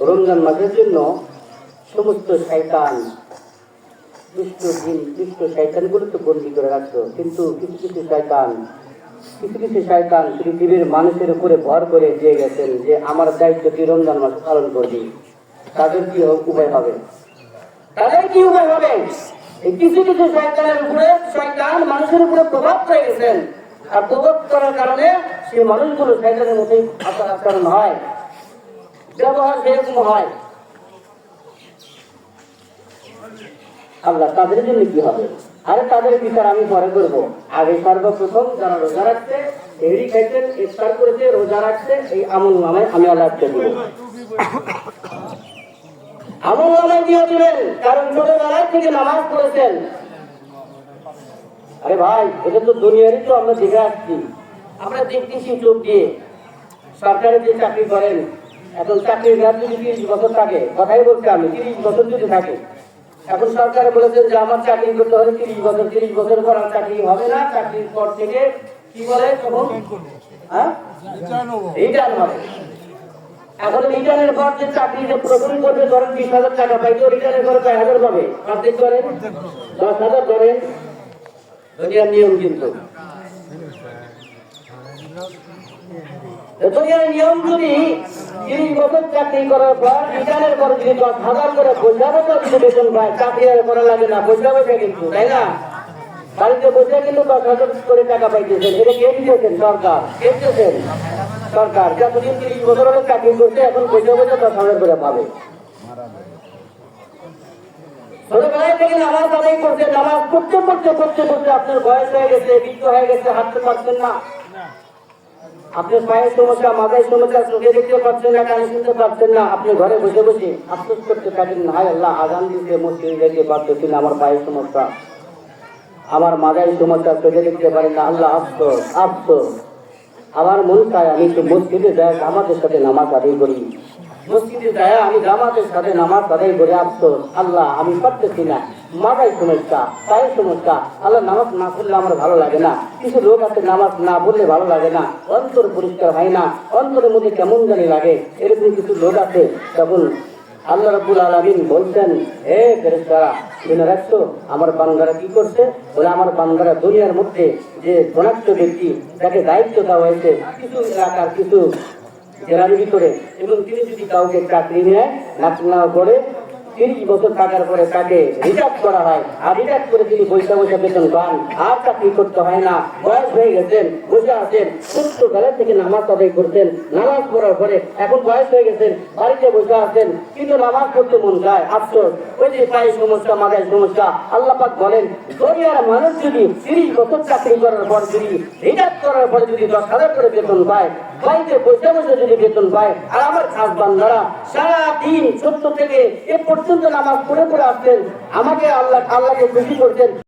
রমজান মাসের জন্য সমস্ত শয়তান, দুষ্ট দিন দুষ্ট শয়তানগুলো তো বন্দি করে রাখতো। কিন্তু কিছু কিছু শয়তান, কিছু কিছু শয়তান পৃথিবীর মানুষের উপরে ভর করে দিয়ে গেছেন যে, আমার দায়িত্ব কি রমজান মাস পালন করবি। তাদের কি উপায় হবে? তাদের কি উপায় হবে? কিছু কিছু শয়তানের উপরে, শয়তান মানুষের উপরে প্রভাব পেয়ে গেছেন। আর প্রভাব করার কারণে সেই মানুষগুলো শয়তানের মধ্যে আচার আচরণ হয়। ব্যবহার সেরকম হয়। আল্লাহ তাদের জন্য কি হবে? আরে তাদের বিচার আমি পরে করব। আগে সর্বপ্রথম যারা রোজা রাখছে এড়ি খাইছেন ইফতার করেছে, রোজা রাখছে, এই আমল নামে আমি আল্লাহকে দিব। আমল নামে দিয়ে কারণ থেকে নামাজ পড়েছেন। আরে ভাই, এটা তো দুনিয়ারই তো আমরা দেখে আসছি। আমরা দেখতেছি চোখ দিয়ে। সরকারি যে চাকরি করেন এখন মেয়াদ যদি তিরিশ বছর থাকে, কথাই বলতে আমি তিরিশ বছর যদি থাকে, এখন সরকারে বলেছেন যে আমার চাকরি করতে হলে তিরিশ বছর তিরিশ বছর পর আর চাকরি হবে না, চাকরির পর থেকে কি বলে তখন? হ্যাঁ? এখন রিটার্নের পর যে চাকরি যে প্রথম করবে ধরেন বিশ হাজার টাকা পাই তো রিটার্নের পরে কয় হাজার পাবে? অর্ধেক করেন দশ হাজার দুনিয়ার নিয়ম কিন্তু। দুনিয়ার নিয়ম যদি তিরিশ বছর চাকরি করার পর পর যদি দশ হাজার করে বেতন পায়। চাকরি আর করা লাগে না কিন্তু, তাই না? বাড়িতে বসে কিন্তু দশ হাজার করে টাকা পাইতেছেন। এটা কে সরকার। কে সরকার। তিরিশ বছর হলে চাকরি করছে, এখন পয়সা পয়সা দশ হাজার করে পাবে। পড়তে আপনার বয়স হয়ে গেছে, বৃদ্ধ হয়ে গেছে, হাঁটতে পারছেন না। আপনার পায়ের সমস্যা মাথায় সমস্যা, চোখে দেখতে পাচ্ছেন না, কানে শুনতে পাচ্ছেন না, আপনি ঘরে বসে বসে আফসোস করতে পারেন হাই আল্লাহ আগাম দিতে, মসজিদে যেতে পারতেছেন আমার পায়ের সমস্যা। আমার মাথায় সমস্যা, চোখে দেখতে পারেন না। আল্লাহ, আফসোস আফসোস। আমার মন চায় আমি তো মসজিদে যাই, আমাদের সাথে নামাজ আদায় করি। মসজিদে যায়, আমি জামাতের সাথে নামাজ আদায় করে আফসোস আল্লাহ, আমি পারতেছি না। মাথায় সমস্যা পায়ের সমস্যা। আল্লাহ, নামাজ না পড়লে আমার ভালো লাগে না। কিছু লোক আছে, নামাজ না পড়লে ভালো লাগে না। অন্তর পরিষ্কার হয় না। অন্তরের মধ্যে কেমন জানি লাগে। এরকম কিছু লোক আছে, তখন আল্লাহ রাব্বুল আলামিন বলছেন, হে ফেরেশতারা, শুনে রাখছো? আমার বান্দারা কি করছে? বলে, আমার বান্দারা দুনিয়ার মধ্যে যে ধনাত্ম ব্যক্তি, যাকে দায়িত্ব দেওয়া হয়েছে, কিছু এলাকার কিছু জেলার ভিতরে এবং তিনি যদি কাউকে চাকরি নেয় না করে, তিরিশ বছর থাকার পরে তাকে রিটার্ভ করা হয়। আর রিটার্ভ করে তিনি পয়সা পয়সা বেতন পান। আর চাকরি করতে হয় না। বয়স হয়ে গেছেন, বসে আছেন। বেলা থেকে নামাজ আদায় করতেন, নামাজ পড়ার পরে এখন বয়স হয়ে গেছেন, বাড়িতে বসে আছেন। কিন্তু নামাজ পড়তে মন চায়, আফসোস। ওই যে পায়ের সমস্যা মাথায় সমস্যা, আল্লাহ পাক বলেন, দুনিয়ার মানুষ যদি তিরিশ বছর চাকরি করার পর যদি রিটার্ভ করার পরে যদি দশ হাজার করে বেতন পায় বাড়িতে বসে বসে যদি বেতন পায়, আর আমার খাস বান্দারা সারাদিন ছোট্ট থেকে এ পর্যন্ত নামাজ পড়ে পড়ে আসতেন আমাকে আল্লাহ আল্লাহকে খুশি করতেন